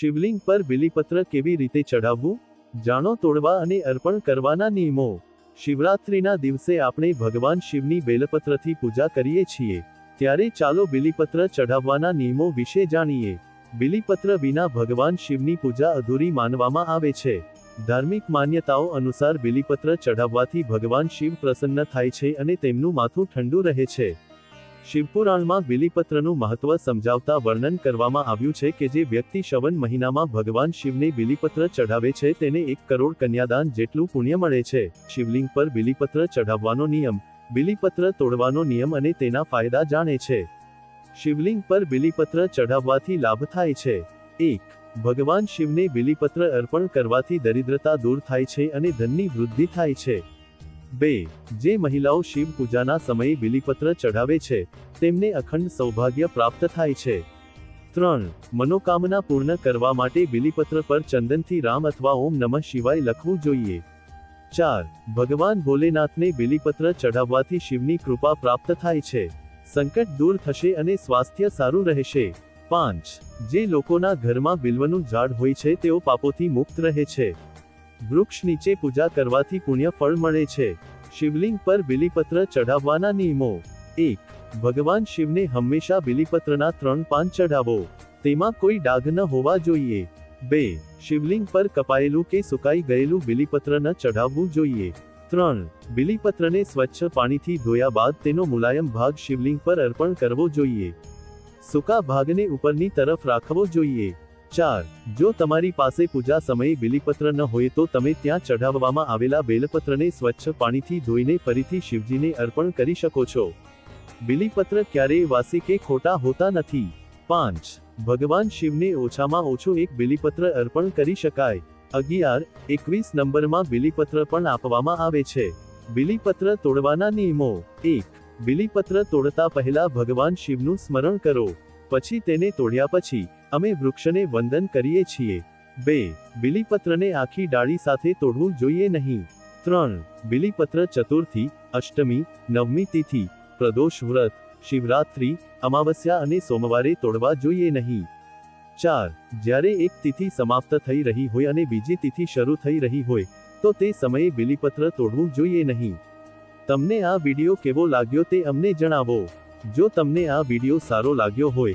શિવલિંગ પર બિલીપત્ર કેવી રીતે ચઢાવવું? જાણો, તોડવા અને અર્પણ કરવાના નિયમો. શિવરાત્રિના દિવસે આપણે ભગવાન શિવની બેલપત્રથી પૂજા કરીએ છીએ. ત્યારે ચાલો બિલીપત્ર ચઢાવવાના નિયમો વિશે જાણીએ. બિલીપત્ર વિના ભગવાન શિવની પૂજા અધૂરી માનવામાં આવે છે. ધાર્મિક માન્યતાઓ અનુસાર બિલીપત્ર ચઢાવવાથી ભગવાન શિવ પ્રસન્ન થાય છે અને તેમનું માથું ઠંડુ રહે છે. શિવપુરાણમાં બિલીપત્રનું મહત્વ સમજાવતા વર્ણન કરવામાં આવ્યું છે કે જે વ્યક્તિ શ્રવણ મહિનામાં ભગવાન શિવને બિલીપત્ર ચઢાવે છે, તેને એક કરોડ કન્યાદાન જેટલું પુણ્ય મળે છે. શિવલિંગ પર બિલીપત્ર ચઢાવવાનો નિયમ, બિલીપત્ર તોડવાનો નિયમ અને તેના ફાયદા જાણે છે. શિવલિંગ પર બિલીપત્ર ચઢાવવાથી લાભ થાય છે. એક, ભગવાન શિવને બિલીપત્ર અર્પણ કરવાથી દરિદ્રતા દૂર થાય છે અને ધનની વૃદ્ધિ થાય છે. બે, જે મહિલાઓ શિવ પૂજાના સમયે બિલીપત્ર ચઢાવે છે, તેમને અખંડ સૌભાગ્ય પ્રાપ્ત થાય છે. ત્રણ, મનોકામના પૂર્ણ કરવા માટે બિલીપત્ર પર ચંદનથી રામ અથવા ઓમ નમઃ શિવાય લખવું જોઈએ. ચાર, ભગવાન ભોલેનાથને બિલીપત્ર ચઢાવવાથી શિવની કૃપા પ્રાપ્ત થાય છે. સંકટ દૂર થશે અને સ્વાસ્થ્ય સારું રહેશે. પાંચ, જે લોકોના ઘરમાં બિલ્વનું ઝાડ હોય છે તેઓ પાપોથી મુક્ત રહે છે. વૃક્ષ નીચે પૂજા કરવાથી પુણ્ય ફળ મળે છે. શિવલિંગ પર બિલીપત્ર ચઢાવવાના નિયમો. એક, ભગવાન શિવને હંમેશા બિલીપત્રના ત્રણ પાન ચઢાવો. તેમાં કોઈ ડાઘ ન હોવા જોઈએ. બે, શિવલિંગ પર કપાયેલું કે સુકાઈ ગયેલું બિલીપત્ર ન ચઢાવવું જોઈએ. ત્રણ, બિલીપત્રને સ્વચ્છ પાણીથી ધોયા બાદ તેનો મુલાયમ ભાગ શિવલિંગ પર અર્પણ કરવો જોઈએ. સૂકા ભાગને ઉપરની તરફ રાખવો જોઈએ. ચાર, જો તમારી પાસે પૂજા સમયે બિલીપત્ર ન હોય તો તમે ત્યાં ચઢાવવામાં આવેલા બેલપત્રને સ્વચ્છ પાણીથી ધોઈને ફરીથી શિવજીને અર્પણ કરી શકો છો. બિલીપત્ર ક્યારેય વાસી કે ખોટા હોતા નથી. પાંચ, ભગવાન શિવને ઓછામાં ઓછું એક બિલીપત્ર અર્પણ કરી શકાય. અગિયાર, એકવીસ નંબરમાં બિલીપત્ર પણ આપવામાં આવે છે. બિલીપત્ર તોડવાના નિયમો. એક, બિલીપત્ર તોડતા પહેલા ભગવાન શિવનું સ્મરણ કરો. પછી તેને તોડ્યા પછી અમે વૃક્ષને વંદન કરીએ છીએ. બે, બિલીપત્રને આખી ડાળી સાથે તોડવું જોઈએ નહીં. ત્રણ, બિલીપત્ર ચતુર્થી, અષ્ટમી, નવમી તિથિ, પ્રદોષ વ્રત, શિવરાત્રી, અમાવસ્યા અને સોમવારે તોડવા જોઈએ નહીં. ચાર, જ્યારે એક તિથિ સમાપ્ત થઈ રહી હોય અને બીજી તિથિ શરૂ થઈ રહી હોય, તો તે સમયે બિલીપત્ર તોડવું જોઈએ નહીં. તમને આ વીડિયો કેવો લાગ્યો તે અમને જણાવો. જો તમને આ વીડિયો સારો લાગ્યો હોય